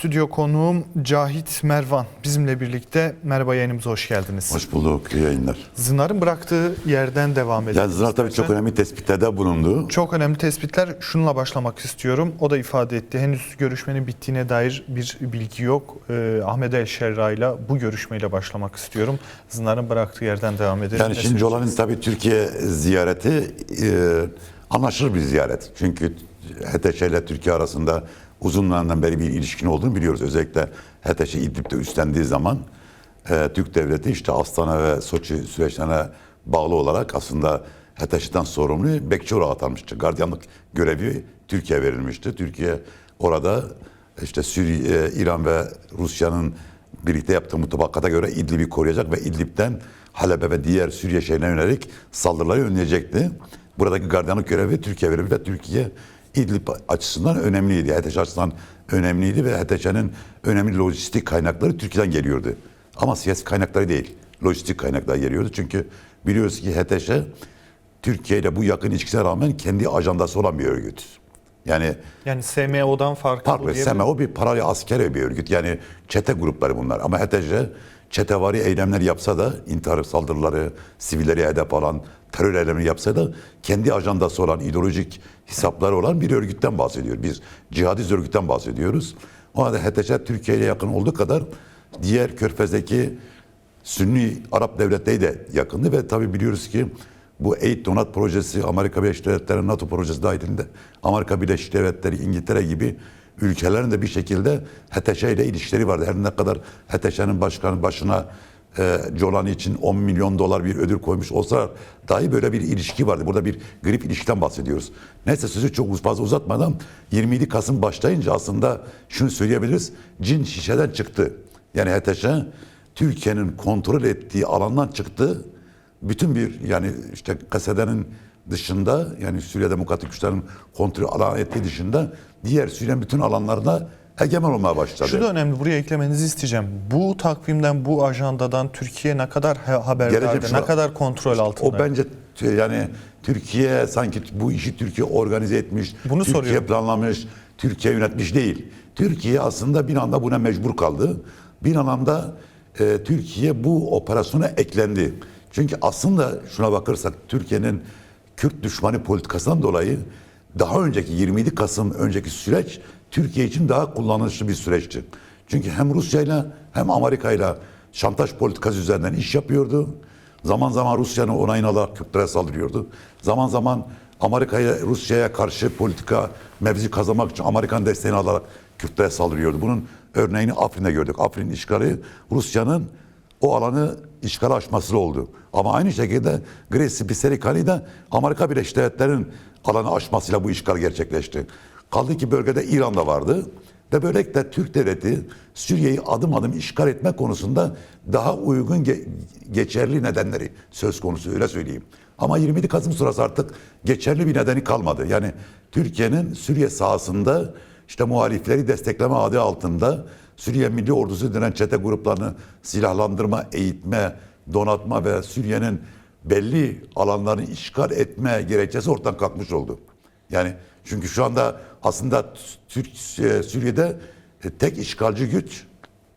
stüdyo konuğum Cahit Mervan bizimle birlikte. Merhaba yayınımıza hoş geldiniz. Hoş bulduk iyi yayınlar. Zınar'ın bıraktığı yerden devam edelim. Yani Zınar tabii çok önemli tespitlerde bulundu. Çok önemli tespitler. Şununla başlamak istiyorum. O da ifade etti. Henüz görüşmenin bittiğine dair bir bilgi yok. Ee, Ahmet El Şerra ile bu görüşmeyle başlamak istiyorum. Zınar'ın bıraktığı yerden devam edelim. Yani şimdi Jolan'ın tabii Türkiye ziyareti e, anlaşılır bir ziyaret. Çünkü HTŞ ile Türkiye arasında uzun zamandan beri bir ilişkin olduğunu biliyoruz. Özellikle HTŞ İdlib'de üstlendiği zaman e, Türk devleti işte Astana ve Soçi süreçlerine bağlı olarak aslında HTŞ'den sorumlu Bekçioğlu atanmıştı. Gardiyanlık görevi Türkiye verilmişti. Türkiye orada işte Suriye, e, İran ve Rusya'nın birlikte yaptığı mutabakata göre İdlib'i koruyacak ve İdlib'den Halep'e ve diğer Suriye şehrine yönelik saldırıları önleyecekti. Buradaki gardiyanlık görevi Türkiye verildi ve Türkiye İdlib açısından önemliydi. HTŞ açısından önemliydi ve HTŞ'nin önemli lojistik kaynakları Türkiye'den geliyordu. Ama siyasi kaynakları değil, lojistik kaynaklar geliyordu. Çünkü biliyoruz ki HTŞ Türkiye ile bu yakın ilişkisine rağmen kendi ajandası olan bir örgüt. Yani Yani SMO'dan farklı, Farklı. SMO bir paralel askeri bir örgüt. Yani çete grupları bunlar. Ama HTC çetevari eylemler yapsa da intihar saldırıları, sivilleri hedef alan terör eylemleri yapsa da kendi ajandası olan, ideolojik hesapları olan bir örgütten bahsediyor. Biz cihadist örgütten bahsediyoruz. O halde HTC Türkiye ile yakın olduğu kadar diğer Körfez'deki Sünni Arap devletleri de yakındı ve tabi biliyoruz ki bu Eğit Donat projesi Amerika Birleşik Devletleri NATO projesi dahilinde Amerika Birleşik Devletleri İngiltere gibi ülkelerin de bir şekilde HTŞ ile ilişkileri vardı. Her ne kadar HTŞ'nin başkanı başına e, Jolani için 10 milyon dolar bir ödül koymuş olsa dahi böyle bir ilişki vardı. Burada bir grip ilişkiden bahsediyoruz. Neyse sözü çok fazla uzatmadan 27 Kasım başlayınca aslında şunu söyleyebiliriz. Cin şişeden çıktı. Yani HTŞ Türkiye'nin kontrol ettiği alandan çıktı. Bütün bir yani işte kasedenin dışında yani Suriye Demokratik Güçlerin kontrol alan ettiği dışında diğer Suriye'nin bütün alanlarında egemen olmaya başladı. Şu da önemli. Buraya eklemenizi isteyeceğim. Bu takvimden, bu ajandadan Türkiye ne kadar ha- haberdardı, ne kadar kontrol altında? O bence yani Türkiye sanki bu işi Türkiye organize etmiş, Bunu Türkiye soruyorum. planlamış, Türkiye yönetmiş değil. Türkiye aslında bir anda buna mecbur kaldı. Bir anlamda e, Türkiye bu operasyona eklendi. Çünkü aslında şuna bakırsak Türkiye'nin Kürt düşmanı politikasından dolayı daha önceki 27 Kasım önceki süreç Türkiye için daha kullanışlı bir süreçti. Çünkü hem Rusya'yla hem Amerika'yla şantaj politikası üzerinden iş yapıyordu. Zaman zaman Rusya'nın onayını alarak Kürtlere saldırıyordu. Zaman zaman Amerika'ya, Rusya'ya karşı politika mevzi kazanmak için Amerikan desteğini alarak Kürtlere saldırıyordu. Bunun örneğini Afrin'de gördük. Afrin işgali Rusya'nın o alanı işgal aşması oldu. Ama aynı şekilde Gresi Biserikali de Amerika Birleşik Devletleri'nin alanı aşmasıyla bu işgal gerçekleşti. Kaldı ki bölgede İran da vardı. Ve böylelikle Türk devleti Suriye'yi adım adım işgal etme konusunda daha uygun ge- geçerli nedenleri söz konusu öyle söyleyeyim. Ama 27 Kasım sonrası artık geçerli bir nedeni kalmadı. Yani Türkiye'nin Suriye sahasında işte muhalifleri destekleme adı altında Suriye Milli Ordusu denen çete gruplarını silahlandırma, eğitme, donatma ve Suriye'nin belli alanlarını işgal etme gerekçesi ortadan kalkmış oldu. Yani çünkü şu anda aslında Türk e, Suriye'de e, tek işgalci güç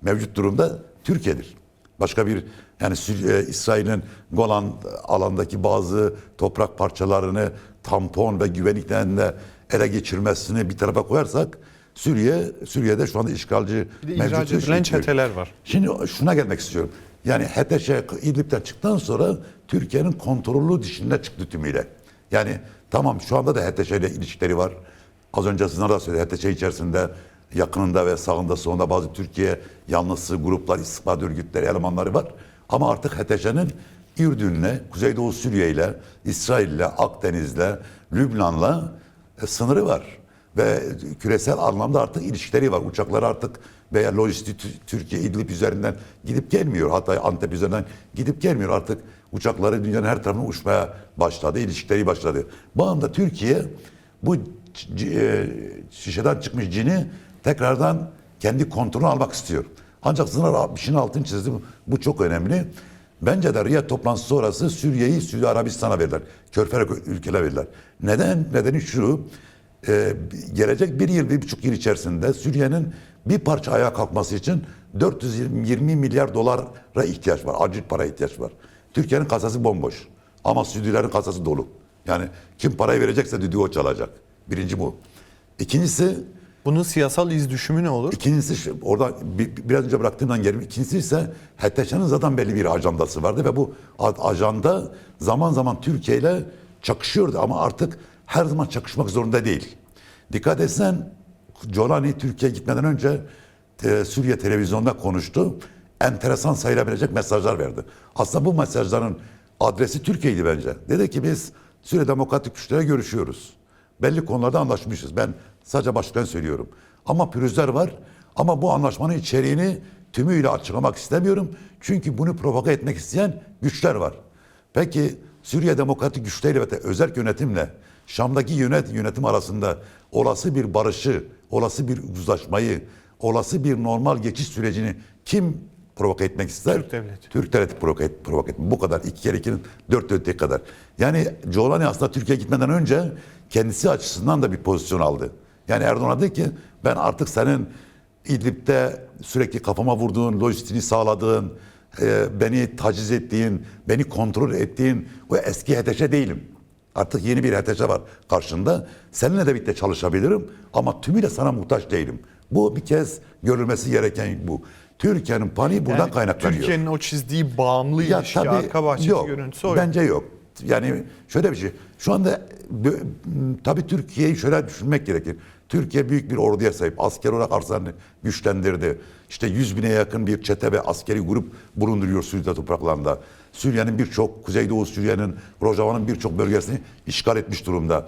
mevcut durumda Türkiye'dir. Başka bir yani e, İsrail'in Golan alandaki bazı toprak parçalarını tampon ve güvenlik nedeniyle ele geçirmesini bir tarafa koyarsak Suriye Suriye'de şu anda işgalci mevcut edilen çeteler var. Şimdi şuna gelmek istiyorum. Yani HTŞ İdlib'den çıktıktan sonra Türkiye'nin kontrolü dışında çıktı tümüyle. Yani tamam şu anda da HTŞ ile ilişkileri var. Az önce sizin de söyledi. HTŞ içerisinde yakınında ve sağında solunda bazı Türkiye yanlısı gruplar, istihbarat örgütleri, elemanları var. Ama artık HTŞ'nin Ürdün'le, Kuzeydoğu Suriye ile, İsrail'le, Akdeniz'le, Lübnan'la e, sınırı var. Ve küresel anlamda artık ilişkileri var. Uçaklar artık veya lojistik Tü- Türkiye İdlib üzerinden gidip gelmiyor. Hatta Antep üzerinden gidip gelmiyor. Artık uçakları dünyanın her tarafına uçmaya başladı. ilişkileri başladı. Bu anda Türkiye bu şişeden çıkmış cini tekrardan kendi kontrolünü almak istiyor. Ancak Sınar işin altını çizdi. Bu- Bu çok önemli. Bence de Riyad toplantısı sonrası Suriye'yi Suudi Arabistan'a verirler. Körfez ülkeler verirler. Neden? Nedeni şu. e, gelecek bir yıl, bir buçuk yıl içerisinde Suriye'nin bir parça ayağa kalkması için 420 milyar dolara ihtiyaç var. Acil para ihtiyaç var. Türkiye'nin kasası bomboş. Ama Suudilerin kasası dolu. Yani kim parayı verecekse düdüğü o çalacak. Birinci bu. İkincisi Bunun siyasal iz düşümü ne olur? İkincisi orada bir- biraz önce bıraktığımdan geri. İkincisi ise HTŞ'nin zaten belli bir ajandası vardı ve bu ajanda zaman zaman Türkiye ile çakışıyordu ama artık her zaman çakışmak zorunda değil. Dikkat etsen Jolani Türkiye'ye gitmeden önce e, Suriye televizyonda konuştu. Enteresan sayılabilecek mesajlar verdi. Aslında bu mesajların adresi Türkiye'ydi bence. Dedi ki biz Suriye Demokratik Güçler'e görüşüyoruz. Belli konularda anlaşmışız. Ben sadece başkan söylüyorum. Ama pürüzler var. Ama bu anlaşmanın içeriğini tümüyle açıklamak istemiyorum. Çünkü bunu provoke etmek isteyen güçler var. Peki Suriye Demokratik Güçleri ve özel yönetimle Şam'daki yönet yönetim arasında olası bir barışı, olası bir uzlaşmayı, olası bir normal geçiş sürecini kim provoke etmek ister? Türk devleti. Türk devleti provoke, et, provoke etme. Bu kadar. iki kere ikinin dört dörtlük kadar. Yani Jolani aslında Türkiye'ye gitmeden önce kendisi açısından da bir pozisyon aldı. Yani Erdoğan'a dedi ki ben artık senin İdlib'de sürekli kafama vurduğun, lojistiğini sağladığın, e, beni taciz ettiğin, beni kontrol ettiğin o eski HTŞ değilim. Artık yeni bir HTŞ var karşında. Seninle de birlikte çalışabilirim ama tümüyle sana muhtaç değilim. Bu bir kez görülmesi gereken bu. Türkiye'nin paniği buradan Yani kaynaklanıyor. Türkiye'nin o çizdiği bağımlı ilişki, arka bahçesi yok. görüntüsü o. Bence yok. Yani şöyle bir şey. Şu anda tabii Türkiye'yi şöyle düşünmek gerekir. Türkiye büyük bir orduya sahip. Asker olarak arsalarını güçlendirdi. İşte 100 bine yakın bir çete ve askeri grup bulunduruyor Suriye topraklarında. Suriye'nin birçok, Kuzeydoğu Suriye'nin, Rojava'nın birçok bölgesini işgal etmiş durumda.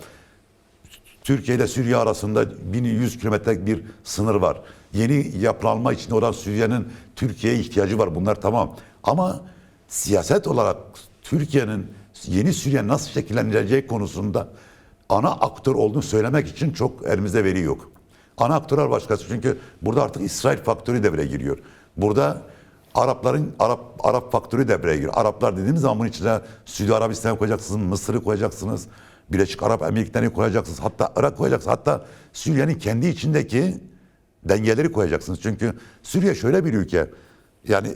Türkiye ile Suriye arasında 1100 kilometrelik bir sınır var. Yeni yapılanma için olan Suriye'nin Türkiye'ye ihtiyacı var. Bunlar tamam. Ama siyaset olarak Türkiye'nin yeni Suriye nasıl şekilleneceği konusunda ana aktör olduğunu söylemek için çok elimizde veri yok. Ana aktörler başkası. Çünkü burada artık İsrail faktörü devreye giriyor. Burada Arapların Arap Arap faktörü devreye giriyor. Araplar dediğimiz zaman bunun içine Suudi Arabistan'ı koyacaksınız, Mısır'ı koyacaksınız, Birleşik Arap Emirlikleri'ni koyacaksınız, hatta Irak koyacaksınız, hatta Suriye'nin kendi içindeki dengeleri koyacaksınız. Çünkü Suriye şöyle bir ülke. Yani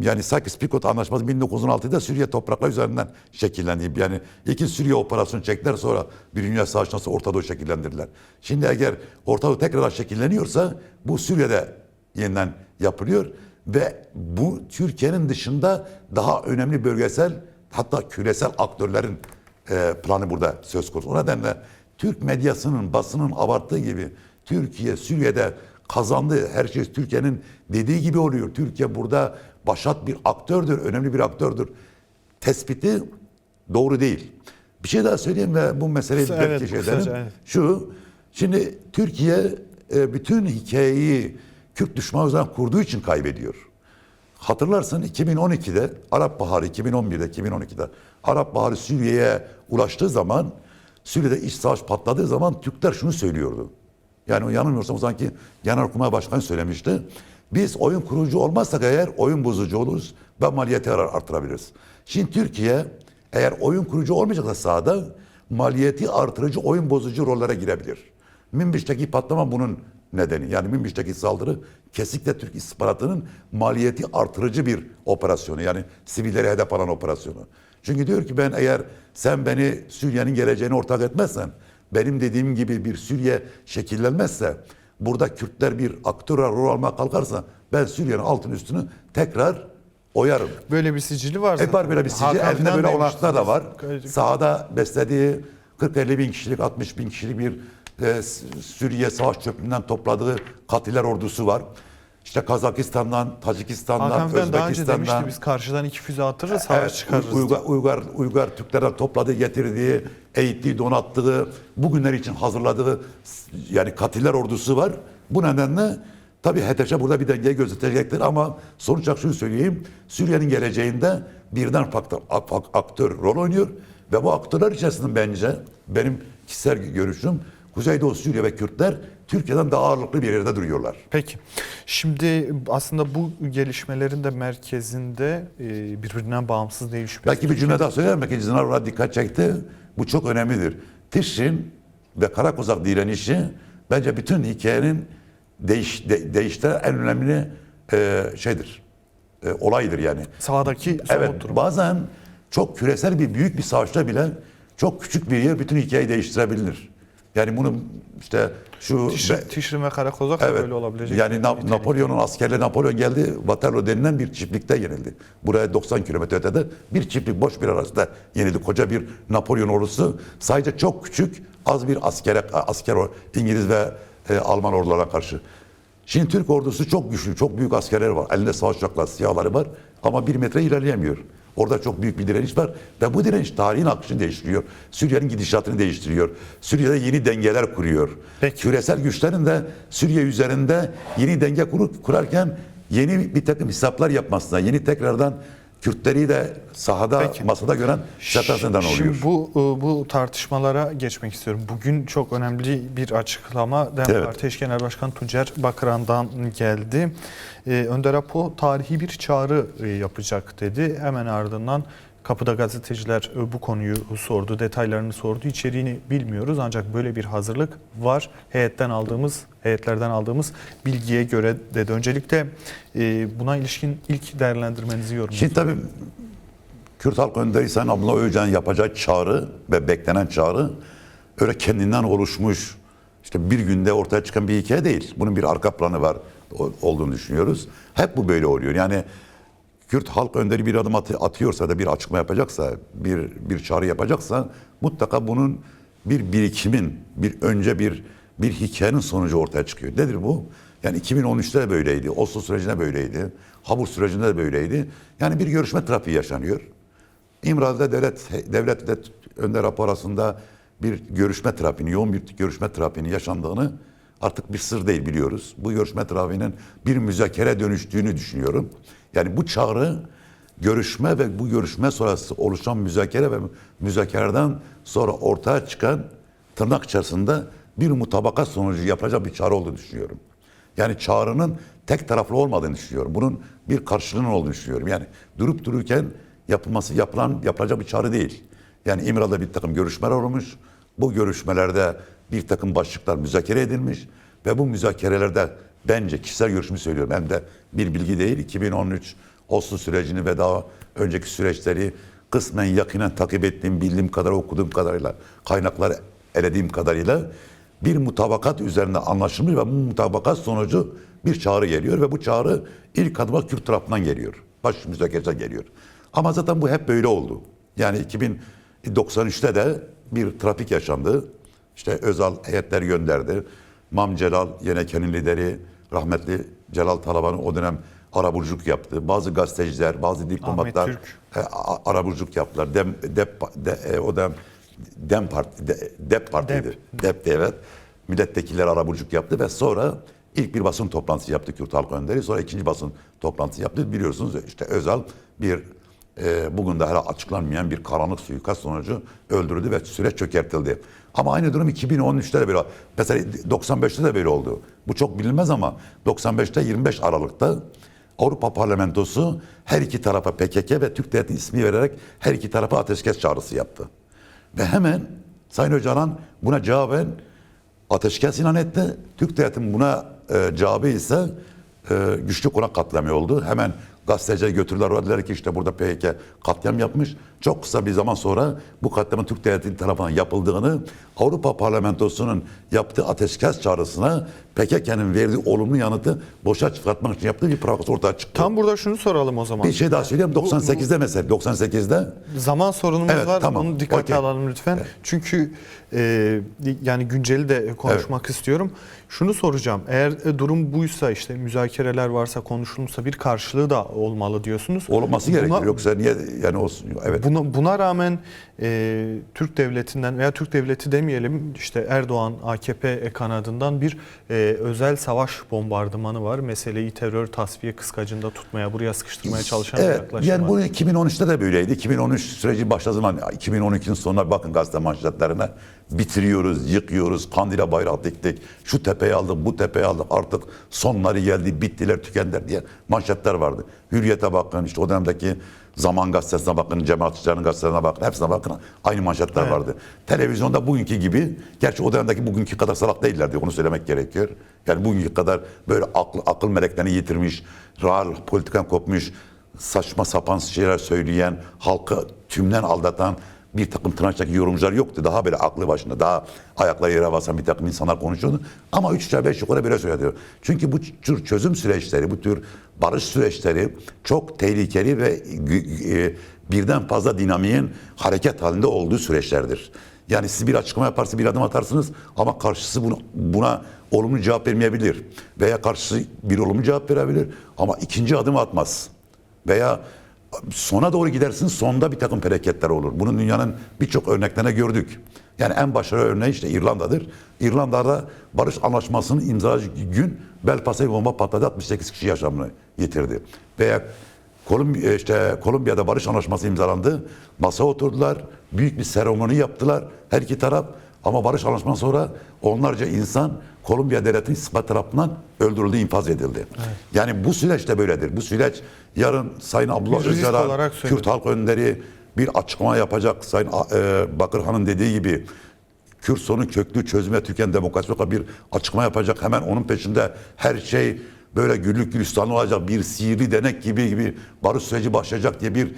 yani Sykes-Picot Anlaşması 1916'da Suriye toprakları üzerinden şekillendi. Yani iki Suriye operasyonu çektiler sonra bir dünya savaşından sonra Orta Doğu şekillendirdiler. Şimdi eğer Orta Doğu tekrar şekilleniyorsa bu Suriye'de yeniden yapılıyor ve bu Türkiye'nin dışında daha önemli bölgesel hatta küresel aktörlerin e, planı burada söz konusu. O nedenle Türk medyasının, basının abarttığı gibi Türkiye Suriye'de kazandığı her şey Türkiye'nin dediği gibi oluyor. Türkiye burada başat bir aktördür, önemli bir aktördür. Tespiti doğru değil. Bir şey daha söyleyeyim ve bu meseleyi belki evet, şey edelim. evet. Şu, şimdi Türkiye e, bütün hikayeyi Kürt düşmanı üzerinden kurduğu için kaybediyor. Hatırlarsın 2012'de Arap Baharı 2011'de 2012'de Arap Baharı Suriye'ye ulaştığı zaman Suriye'de iç savaş patladığı zaman Türkler şunu söylüyordu. Yani yanılmıyorsam o zamanki Genelkurmay Başkanı söylemişti. Biz oyun kurucu olmazsak eğer oyun bozucu oluruz ve maliyeti ar- artırabiliriz. Şimdi Türkiye eğer oyun kurucu olmayacaksa sahada maliyeti artırıcı oyun bozucu rollere girebilir. Münbiş'teki patlama bunun nedeni. Yani Münbiş'teki saldırı kesinlikle Türk istihbaratının maliyeti artırıcı bir operasyonu. Yani sivilleri hedef alan operasyonu. Çünkü diyor ki ben eğer sen beni Suriye'nin geleceğini ortak etmezsen, benim dediğim gibi bir Suriye şekillenmezse, burada Kürtler bir aktör rol almaya kalkarsa ben Suriye'nin altın üstünü tekrar oyarım. Böyle bir sicili var zaten. Hep var böyle bir sicil. Hakan Elinde böyle olanaklar da var. Kayacık. Sahada beslediği 40-50 bin kişilik, 60 bin kişilik bir e, Suriye savaş çöplüğünden topladığı katiller ordusu var. İşte Kazakistan'dan, Tacikistan'dan, Fidan daha önce demişti Özbekistan'dan, biz karşıdan iki füze atırız savaş Evet, çıkarırız. Uygar, Uygar, Uygar Türklerden topladığı, getirdiği, eğittiği, donattığı, bugünler için hazırladığı yani katiller ordusu var. Bu nedenle tabii HTŞ burada bir dengeyi gözetecektir ama sonuç olarak şunu söyleyeyim. Suriye'nin geleceğinde birden faktör, ak- ak- aktör rol oynuyor ve bu aktörler içerisinde bence benim kişisel görüşüm Kuzeydoğu Suriye ve Kürtler Türkiye'den daha ağırlıklı bir yerde duruyorlar. Peki. Şimdi aslında bu gelişmelerin de merkezinde e, birbirinden bağımsız değil şüphesiz. Belki bir cümle daha söylerim. Belki ona dikkat çekti. Bu çok önemlidir. Tişin ve Karakozak direnişi bence bütün hikayenin değiş, de, değiştiren en önemli e, şeydir. E, olaydır yani. Somut Evet durum. bazen çok küresel bir büyük bir savaşta bile çok küçük bir yer bütün hikayeyi değiştirebilir. Yani bunu işte şu Tişrin, be- Tişrin ve Karakozak da Evet. böyle olabilecek. Yani Na-. Napolyon'un askerleri Napolyon geldi. Waterloo denilen bir çiftlikte yenildi. Buraya 90 kilometre ötede bir çiftlik boş bir arasında yenildi. Koca bir Napolyon ordusu sadece çok küçük az bir askere asker İngiliz ve e, Alman ordularına karşı. Şimdi Türk ordusu çok güçlü, çok büyük askerler var. Elinde savaş uçakları, siyahları var ama bir metre ilerleyemiyor. Orada çok büyük bir direniş var ve bu direniş tarihin akışını değiştiriyor. Suriye'nin gidişatını değiştiriyor. Suriye'de yeni dengeler kuruyor. Peki. Küresel güçlerin de Suriye üzerinde yeni denge kur, kurarken yeni bir takım hesaplar yapmasına, yeni tekrardan Kürtleri de sahada, Peki. masada gören şartlarından oluyor. Şimdi bu e, bu tartışmalara geçmek istiyorum. Bugün çok önemli bir açıklama DEM Evet. Parti Eş Genel Başkanı Tuncer Bakıran'dan geldi. E, Önder Apo tarihi bir çağrı e, yapacak dedi. Hemen ardından kapıda gazeteciler e, bu konuyu sordu, detaylarını sordu. İçeriğini bilmiyoruz ancak böyle bir hazırlık var. Heyetten aldığımız, heyetlerden aldığımız bilgiye göre dedi. Öncelikle e, buna ilişkin ilk değerlendirmenizi yorumlayın. Şimdi tabii Kürt halk önderi Sayın Abdullah Öcalan'ın yapacağı çağrı ve beklenen çağrı öyle kendinden oluşmuş işte bir günde ortaya çıkan bir hikaye değil. Bunun bir arka planı var olduğunu düşünüyoruz. Hep bu böyle oluyor. Yani Kürt halk önderi bir adım atı- atıyorsa da bir açıklama yapacaksa, bir bir çağrı yapacaksa mutlaka bunun bir birikimin, bir önce bir bir hikayenin sonucu ortaya çıkıyor. Nedir bu? Yani 2013'te de böyleydi. Oslo sürecinde böyleydi. Habur sürecinde de böyleydi. Yani bir görüşme trafiği yaşanıyor. İmralı'da devlet devletle önder rapor arasında bir görüşme trafiğini, yoğun bir görüşme trafiğinin yaşandığını artık bir sır değil biliyoruz. Bu görüşme trafiğinin bir müzakere dönüştüğünü düşünüyorum. Yani bu çağrı görüşme ve bu görüşme sonrası oluşan müzakere ve müzakereden sonra ortaya çıkan tırnak içerisinde bir mutabakat sonucu yapacak bir çağrı olduğunu düşünüyorum. Yani çağrının tek taraflı olmadığını düşünüyorum. Bunun bir karşılığının olduğunu düşünüyorum. Yani durup dururken yapılması yapılan yapılacak bir çağrı değil. Yani İmralı'da bir takım görüşmeler olmuş. Bu görüşmelerde bir takım başlıklar müzakere edilmiş ve bu müzakerelerde bence kişisel görüşümü söylüyorum hem de bir bilgi değil 2013 Oslo sürecini ve daha önceki süreçleri kısmen yakinen takip ettiğim bildiğim kadar okuduğum kadarıyla kaynakları elediğim kadarıyla bir mutabakat üzerinde anlaşılmış ve bu mutabakat sonucu bir çağrı geliyor ve bu çağrı ilk adıma Kürt tarafından geliyor. Baş müzakerece geliyor. Ama zaten bu hep böyle oldu. Yani 2093'te de bir trafik yaşandı. İşte Özal heyetler gönderdi. Mam Celal, Yeneken'in lideri, rahmetli Celal Talaban o dönem araburculuk yaptı. Bazı gazeteciler, bazı diplomatlar e, a- araburculuk yaptılar. Dem, dep, de, e, o dönem Dem Parti, de, Dep Parti'ydi. Dep. evet. Milletvekilleri araburculuk yaptı ve sonra ilk bir basın toplantısı yaptı Kürt Halk Önderi. Sonra ikinci basın toplantısı yaptı. Biliyorsunuz işte Özal bir e, bugün de hala açıklanmayan bir karanlık suikast sonucu öldürüldü ve süreç çökertildi. Ama aynı durum 2013'te de böyle. Mesela 95'te de böyle oldu. Bu çok bilinmez ama 95'te 25 Aralık'ta Avrupa Parlamentosu her iki tarafa PKK ve Türk Devleti ismi vererek her iki tarafa ateşkes çağrısı yaptı. Ve hemen Sayın Öcalan buna cevaben ateşkes ilan etti. Türk Devleti'nin buna e, cevabı ise e, güçlü konak katliamı oldu. Hemen gazeteciler götürdüler. Dediler ki işte burada PKK katliam yapmış. Çok kısa bir zaman sonra bu katliamın Türk Devleti tarafından yapıldığını Avrupa Parlamentosu'nun yaptığı ateşkes çağrısına PKK'nın verdiği olumlu yanıtı boşa çıkartmak için yaptığı bir provokasyon ortaya çıktı. Tam burada şunu soralım o zaman. Bir şey daha söyleyeyim. 98'de mesela 98'de Zaman sorunumuz Evet, var. tamam. Bunu dikkate Okey. alalım lütfen. Çünkü e, yani günceli de konuşmak istiyorum. Şunu soracağım. Eğer e, durum buysa işte müzakereler varsa konuşulmuşsa bir karşılığı da olmalı diyorsunuz. olması gerekiyor. Yoksa niye yani olsun? Evet. Buna, buna rağmen e, Türk devletinden veya Türk devleti demeyelim işte Erdoğan AKP kanadından bir e, özel savaş bombardımanı var. Meseleyi terör tasfiye kıskacında tutmaya, buraya sıkıştırmaya çalışan bir Evet, yaklaşım yani var. bu 2013'te de böyleydi. 2013 süreci başladığı zaman 2012'nin sonuna bakın gazete manşetlerine bitiriyoruz, yıkıyoruz, kandile bayrak diktik, şu tepeyi aldık, bu tepeyi aldık, artık sonları geldi, bittiler, tükendiler diye manşetler vardı. Hürriyete bakın, işte o dönemdeki Zaman Gazetesi'ne bakın, Cemaat İşçilerinin gazetelerine bakın, hepsine bakın. Aynı manşetler Evet. vardı. Televizyonda bugünkü gibi, gerçi o dönemdeki bugünkü kadar salak değillerdi, onu söylemek gerekiyor. Yani bugünkü kadar böyle akıl, akıl meleklerini yitirmiş, real politikan kopmuş, saçma sapan şeyler söyleyen, halkı tümden aldatan bir takım tırnaktaki yorumcular yoktu. Daha böyle aklı başında, daha ayakları yere basan bir takım insanlar konuşuyordu. Ama üç yukarı beş yukarı böyle söylüyor. Çünkü bu tür çözüm süreçleri, bu tür barış süreçleri çok tehlikeli ve e, birden fazla dinamiğin hareket halinde olduğu süreçlerdir. Yani siz bir açıklama yaparsınız, bir adım atarsınız ama karşısı bunu, buna olumlu cevap vermeyebilir. Veya karşısı bir olumlu cevap verebilir ama ikinci adım atmaz. Veya sona doğru gidersin sonda bir takım hareketler olur. Bunun dünyanın birçok örneklerine gördük. Yani en başarılı örneği işte İrlanda'dır. İrlanda'da barış anlaşmasının imzaladığı gün Belfast'a bir bomba patladı 68 kişi yaşamını yitirdi. Veya Kolombiya, işte Kolombiya'da barış anlaşması imzalandı. Masaya oturdular. Büyük bir seremoni yaptılar her iki taraf. Ama barış anlaşmasından sonra onlarca insan Kolombiya devletinin ispat tarafından öldürüldü, infaz edildi. Yani bu süreç de böyledir. Bu süreç yarın Sayın Abdullah Öcalan. Kürt halk önderi bir açıklama yapacak. Sayın e, Bakırhan'ın dediği gibi Kürt sorunu köklü çözüme Türkiye'nin demokrasi yok bir açıklama yapacak. Hemen onun peşinde her şey böyle güllük gülistanlı olacak. Bir sihirli denek gibi gibi barış süreci başlayacak diye bir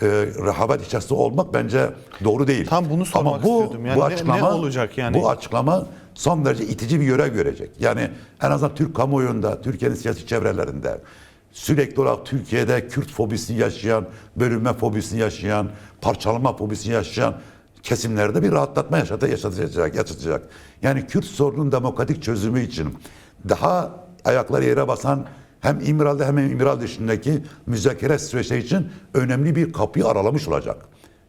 e, rehavet içerisinde olmak bence doğru değil. Tam bunu sormak Ama bu, istiyordum. Yani bu ne- açıklama, ne olacak yani? Bu açıklama son derece itici bir görev görecek. Yani en azından Türk kamuoyunda, Türkiye'nin siyasi çevrelerinde sürekli olarak Türkiye'de Kürt fobisini yaşayan, bölünme fobisini yaşayan, parçalama fobisini yaşayan kesimlerde bir rahatlatma yaşatacak, yaşatacak, yaşatacak. Yani Kürt sorunun demokratik çözümü için daha ayakları yere basan hem İmralı'da hem İmralı dışındaki müzakere süreçleri için önemli bir kapıyı aralamış olacak.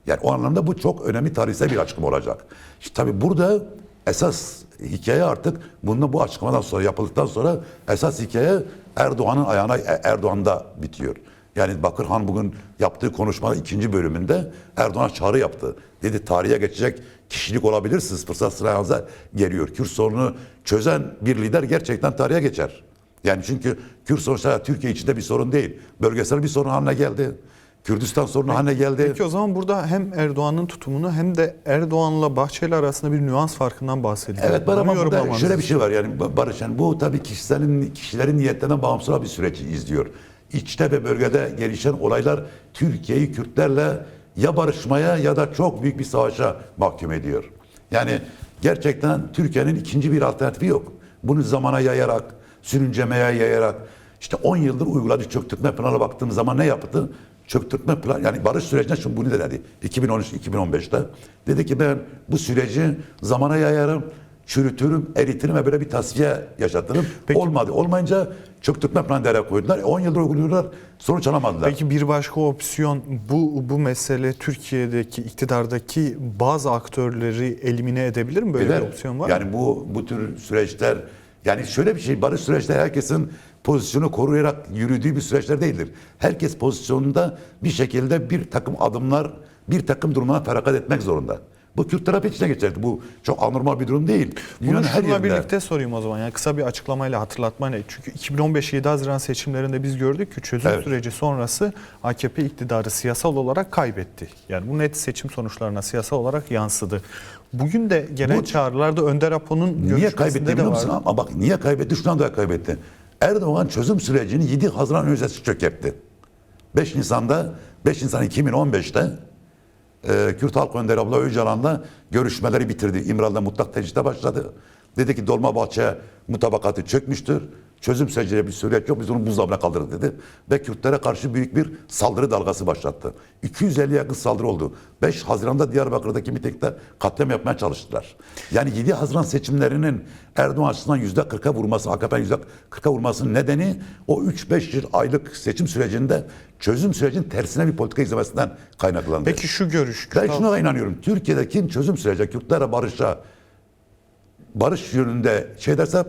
Yani o anlamda bu çok önemli tarihsel bir açıklama olacak. İşte tabii burada esas hikaye artık bununla bu açıklamadan sonra yapıldıktan sonra esas hikaye Erdoğan'ın ayağına E- Erdoğan'da bitiyor. Yani Bakırhan bugün yaptığı konuşmada ikinci bölümünde Erdoğan çağrı yaptı. Dedi tarihe geçecek kişilik olabilirsiniz. Fırsat sıranıza geliyor. Kürt sorunu çözen bir lider gerçekten tarihe geçer. Yani çünkü Kürt sadece Türkiye içinde bir sorun değil. Bölgesel bir sorun haline geldi. Kürdistan sorunu haline geldi. Peki o zaman burada hem Erdoğan'ın tutumunu hem de Erdoğan'la Bahçeli arasında bir nüans farkından bahsediyor. Evet Bunu ama burada şöyle bir şey var yani Barış yani bu tabii kişilerin kişilerin niyetlerinden bağımsız bir süreci izliyor. İçte ve bölgede gelişen olaylar Türkiye'yi Kürtlerle ya barışmaya ya da çok büyük bir savaşa mahkum ediyor. Yani gerçekten Türkiye'nin ikinci bir alternatifi yok. Bunu zamana yayarak, sürüncemeye yayarak işte 10 yıldır uyguladığı çöktürtme planına baktığımız zaman ne yaptı? Çöktürtme plan yani barış sürecinde şimdi bunu dedi 2013-2015'te dedi ki ben bu süreci zamana yayarım, çürütürüm, eritirim ve böyle bir tasfiye yaşatırım. Peki- Olmadı. Olmayınca çöktürtme planı devreye koydular. E, 10 yıldır uyguluyorlar. Sonuç alamadılar. Peki bir başka opsiyon bu bu mesele Türkiye'deki iktidardaki bazı aktörleri elimine edebilir mi? Böyle Eder. bir opsiyon var mı? Yani bu bu tür süreçler yani şöyle bir şey barış süreçleri herkesin pozisyonu koruyarak yürüdüğü bir süreçler değildir. Herkes pozisyonunda bir şekilde bir takım adımlar, bir takım durumlara feragat etmek zorunda. Bu Kürt tarafı içine geçerli. Bu çok anormal bir durum değil. Bunu Dünyanın her şununla yerinde. birlikte sorayım o zaman. Yani kısa bir açıklamayla hatırlatmayla. Çünkü 2015 7 Haziran seçimlerinde biz gördük ki çözüm Evet. süreci sonrası AKP iktidarı siyasal olarak kaybetti. Yani bu net seçim sonuçlarına siyasal olarak yansıdı. Bugün de gelen Bu- çağrılarda Önder Apo'nun Niye görüşmesinde kaybetti de biliyor var. musun? Ama bak niye kaybetti? Şundan dolayı kaybetti. Erdoğan çözüm sürecini 7 Haziran öncesi çökertti. 5 Nisan'da 5 Nisan 2015'te e, Kürt Halk Önderi Abla Öcalan'la görüşmeleri bitirdi. İmralı'da mutlak tecride başladı. Dedi ki Dolmabahçe mutabakatı çökmüştür. Çözüm sürecine bir süreç yok. Biz onu buzdolabına kaldırdık dedi. Ve Kürtlere karşı büyük bir saldırı dalgası başlattı. 250 yakın saldırı oldu. 5 Haziran'da Diyarbakır'daki mitingde katliam yapmaya çalıştılar. Yani 7 Haziran seçimlerinin Erdoğan açısından %40'a vurması, AKP'nin %40'a vurmasının nedeni o 3-5 yıl aylık seçim sürecinde çözüm sürecinin tersine bir politika izlemesinden kaynaklandı. Peki şu görüş. Ben şuna da inanıyorum. Türkiye'de kim çözüm süreci, Kürtlerle barışa, barış yönünde şey derse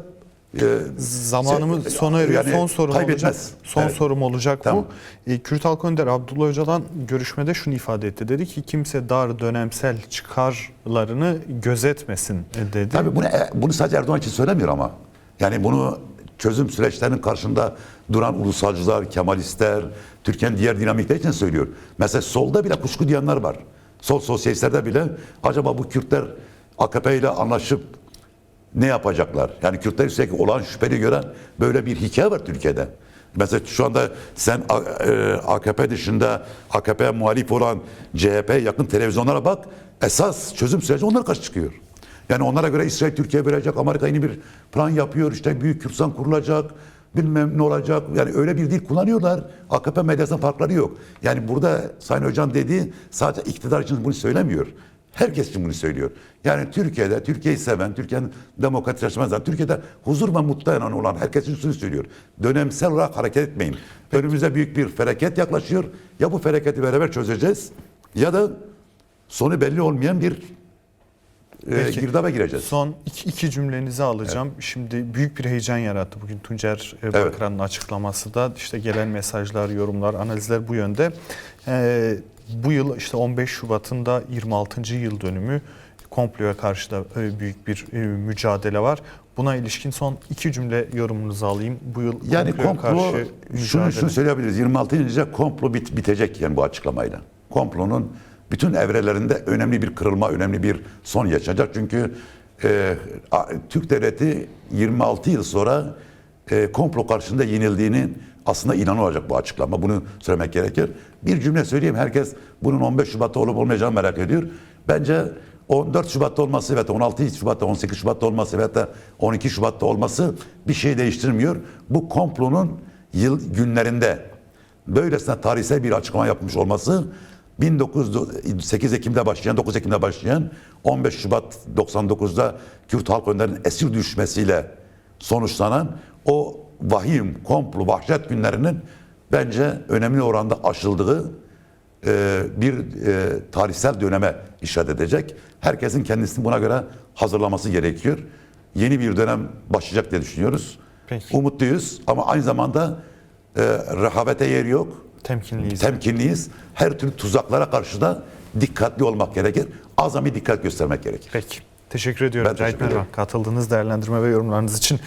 Zamanımız se- sona eriyor. yani son sorum kaybetmez. olacak. Son Evet. sorum olacak Tamam. bu. E, Kürt Halk Önder Abdullah Öcalan görüşmede şunu ifade etti. Dedi ki kimse dar dönemsel çıkarlarını gözetmesin e, dedi. Tabii bunu, bunu sadece Erdoğan için söylemiyor ama. Yani bunu çözüm süreçlerinin karşında duran ulusalcılar, Kemalistler, Türkiye'nin diğer dinamikleri için söylüyor. Mesela solda bile kuşku diyenler var. Sol sosyalistlerde bile acaba bu Kürtler AKP ile anlaşıp ne yapacaklar? Yani Kürtler üstelik olan şüpheli gören böyle bir hikaye var Türkiye'de. Mesela şu anda sen A- e, AKP dışında AKP'ye muhalif olan CHP yakın televizyonlara bak. Esas çözüm süreci onlar karşı çıkıyor. Yani onlara göre İsrail Türkiye verecek, Amerika yeni bir plan yapıyor. İşte Büyük Kürtistan kurulacak, bilmem ne olacak. Yani öyle bir dil kullanıyorlar. AKP medyasının farkları yok. Yani burada Sayın Hocam dediği sadece iktidar için bunu söylemiyor. Herkes için bunu söylüyor. Yani Türkiye'de, Türkiye'yi seven, Türkiye'nin demokratikleşmesi, Türkiye'de huzur ve mutlu olan herkes için şunu söylüyor. Dönemsel olarak hareket etmeyin. Önümüze büyük bir felaket yaklaşıyor. Ya bu felaketi beraber çözeceğiz ya da sonu belli olmayan bir e, Peki. girdaba gireceğiz. Son iki, iki cümlenizi alacağım. Şimdi büyük bir heyecan yarattı bugün Tuncer e, Bakan'ın açıklaması da. işte gelen mesajlar, yorumlar, analizler bu yönde. Ee, bu yıl işte 15 Şubat'ın da 26. yıl dönümü komploya karşı da e, büyük bir e, mücadele var. Buna ilişkin son iki cümle yorumunuzu alayım. Bu yıl Yani komplo, karşı şunu, şunu söyleyebiliriz. 26. yılda komplo bit, bitecek yani bu açıklamayla. Komplonun bütün evrelerinde önemli bir kırılma, önemli bir son yaşayacak. Çünkü e, Türk devleti 26 yıl sonra e, komplo karşısında yenildiğinin aslında inanılacak bu açıklama. Bunu söylemek gerekir. Bir cümle söyleyeyim. Herkes bunun 15 Şubat'ta olup olmayacağını merak ediyor. Bence 14 Şubat'ta olması ve 16 Şubat'ta, 18 Şubat'ta olması ve da 12 Şubat'ta olması bir şey değiştirmiyor. Bu komplonun yıl günlerinde böylesine tarihsel bir açıklama yapmış olması 1908 Ekim'de başlayan, 9 Ekim'de başlayan 15 Şubat 99'da Kürt halk önderinin esir düşmesiyle sonuçlanan o vahim, komplo, vahşet günlerinin bence önemli oranda aşıldığı e, bir e, tarihsel döneme işaret edecek. Herkesin kendisini buna göre hazırlaması gerekiyor. Yeni bir dönem başlayacak diye düşünüyoruz. Peki. Umutluyuz ama aynı zamanda e, rehavete yer yok. Temkinliyiz. Temkinliyiz. Her türlü tuzaklara karşı da dikkatli olmak gerekir. Azami dikkat göstermek gerekir. Peki. Teşekkür ediyorum Cahit Mervan. Katıldığınız değerlendirme ve yorumlarınız için.